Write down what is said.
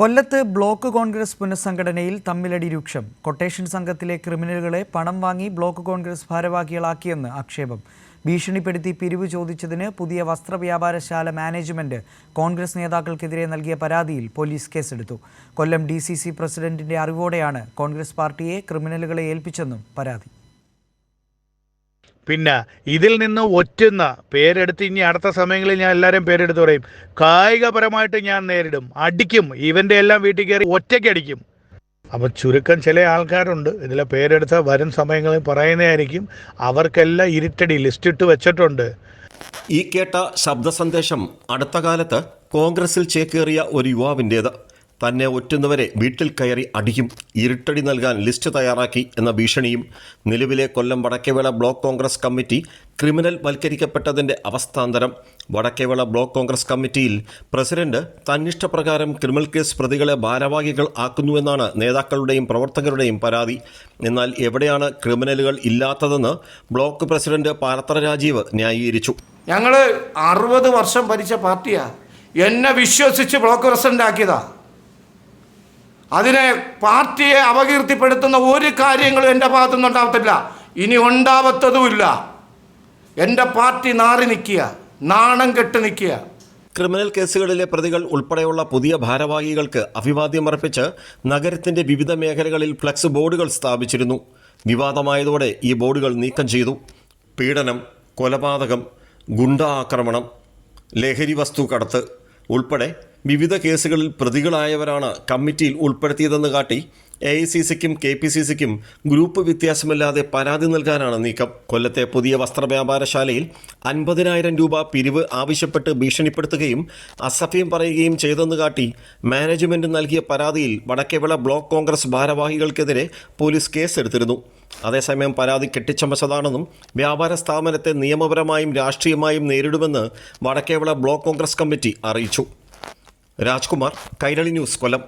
കൊല്ലത്ത് ബ്ലോക്ക് കോൺഗ്രസ് പുനഃസംഘടനയിൽ തമ്മിലടി രൂക്ഷം. കൊട്ടേഷൻ സംഘത്തിലെ ക്രിമിനലുകളെ പണം വാങ്ങി ബ്ലോക്ക് കോൺഗ്രസ് ഭാരവാഹികളാക്കിയെന്ന് ആക്ഷേപം. ഭീഷണിപ്പെടുത്തി പിരിവ് ചോദിച്ചതിന് പുതിയ വസ്ത്രവ്യാപാരശാല മാനേജ്മെന്റ് കോൺഗ്രസ് നേതാക്കൾക്കെതിരെ നൽകിയ പരാതിയിൽ പോലീസ് കേസെടുത്തു. കൊല്ലം ഡി സി സി പ്രസിഡന്റിന്റെ അറിവോടെയാണ് കോൺഗ്രസ് പാർട്ടിയെ ക്രിമിനലുകളെ ഏൽപ്പിച്ചെന്നും പരാതി. പിന്നെ ഇതിൽ നിന്ന് ഒറ്റുന്ന പേരെടുത്ത് ഇനി അടുത്ത സമയങ്ങളിൽ ഞാൻ എല്ലാവരും പേരെടുത്ത് പറയും. കായികപരമായിട്ട് ഞാൻ നേരിടും. അടിക്കും. ഇവന്റെ എല്ലാം വീട്ടിൽ കയറി ഒറ്റയ്ക്ക് അടിക്കും. അപ്പോൾ ചുരുക്കം ചില ആൾക്കാരുണ്ട്. ഇതിലെ പേരെടുത്ത വരും സമയങ്ങളിൽ പറയുന്നതായിരിക്കും അവർക്കെല്ലാം ഇരുട്ടടി ലിസ്റ്റ് ഇട്ട് വെച്ചിട്ടുണ്ട്. ഈ കേട്ട ശബ്ദ സന്ദേശം അടുത്ത കാലത്ത് കോൺഗ്രസിൽ ചേക്കേറിയ ഒരു യുവാവിന്റേത് തന്നെ ഒറ്റുന്നവരെ വീട്ടിൽ കയറി അടിക്കും ഇരുട്ടടി നൽകാൻ ലിസ്റ്റ് തയ്യാറാക്കി എന്ന ഭീഷണിയും നിലവിലെ Kollam Vadakkevila block Congress committee criminal വൽക്കരിക്കപ്പെട്ടതിന്റെ അവസ്ഥാന്തരം. വടക്കേവേള ബ്ലോക്ക് കോൺഗ്രസ് കമ്മിറ്റിയിൽ പ്രസിഡന്റ് തന്നിഷ്ടപ്രകാരം ക്രിമിനൽ കേസ് പ്രതികളെ ഭാരവാഹികൾ ആക്കുന്നുവെന്നാണ് നേതാക്കളുടെയും പ്രവർത്തകരുടെയും പരാതി. എന്നാൽ എവിടെയാണ് ക്രിമിനലുകൾ ഇല്ലാത്തതെന്ന് ബ്ലോക്ക് പ്രസിഡന്റ് പാലത്തറ രാജീവ് ന്യായീകരിച്ചു. ഞങ്ങൾ അറുപത് വർഷം ഭരിച്ച പാർട്ടിയാണ് എന്നെ വിശ്വസിച്ച് ബ്ലോക്ക് പ്രസിഡന്റ് ആക്കിയതാ അതിനെ പാർട്ടിയെ അപകീർത്തിപ്പെടുത്തുന്ന ഒരു കാര്യങ്ങളും എന്റെ ഭാഗത്തുനിന്ന് ഉണ്ടാവത്തില്ല. ഇനി ഉണ്ടാവത്തതുമില്ല. എന്റെ പാർട്ടി നാറി നിൽക്കുക നാണം കെട്ട് നിൽക്കുക. ക്രിമിനൽ കേസുകളിലെ പ്രതികൾ ഉൾപ്പെടെയുള്ള പുതിയ ഭാരവാഹികൾക്ക് അഭിവാദ്യം അർപ്പിച്ച് നഗരത്തിന്റെ വിവിധ മേഖലകളിൽ ഫ്ലക്സ് ബോർഡുകൾ സ്ഥാപിച്ചിരുന്നു. വിവാദമായതോടെ ഈ ബോർഡുകൾ നീക്കം ചെയ്തു. പീഡനം കൊലപാതകം ഗുണ്ട ആക്രമണം ലഹരി വസ്തു കടത്ത് ഉൾപ്പെടെ വിവിധ കേസുകളിൽ പ്രതികളായവരാണ് കമ്മിറ്റിയിൽ ഉൾപ്പെടുത്തിയതെന്ന് കാട്ടി എ ഐ സി സിക്കും കെ പി സി സിക്കും ഗ്രൂപ്പ് വ്യത്യാസമില്ലാതെ പരാതി നൽകാനാണ് നീക്കം. കൊല്ലത്തെ പുതിയ വസ്ത്രവ്യാപാരശാലയിൽ അൻപതിനായിരം രൂപ പിരിവ് ആവശ്യപ്പെട്ട് ഭീഷണിപ്പെടുത്തുകയും അസഭ്യം പറയുകയും ചെയ്തെന്ന് കാട്ടി മാനേജ്മെന്റ് നൽകിയ പരാതിയിൽ വടക്കേവിള ബ്ലോക്ക് കോൺഗ്രസ് ഭാരവാഹികൾക്കെതിരെ പോലീസ് കേസെടുത്തിരുന്നു. അതേസമയം പരാതി കെട്ടിച്ചമച്ചതാണെന്നും വ്യാപാര സ്ഥാപനത്തെ നിയമപരമായും രാഷ്ട്രീയമായും നേരിടുമെന്ന് വടക്കേവിള ബ്ലോക്ക് കോൺഗ്രസ് കമ്മിറ്റി അറിയിച്ചു. രാജ്കുമാർ കൈരളി ന്യൂസ് കൊല്ലം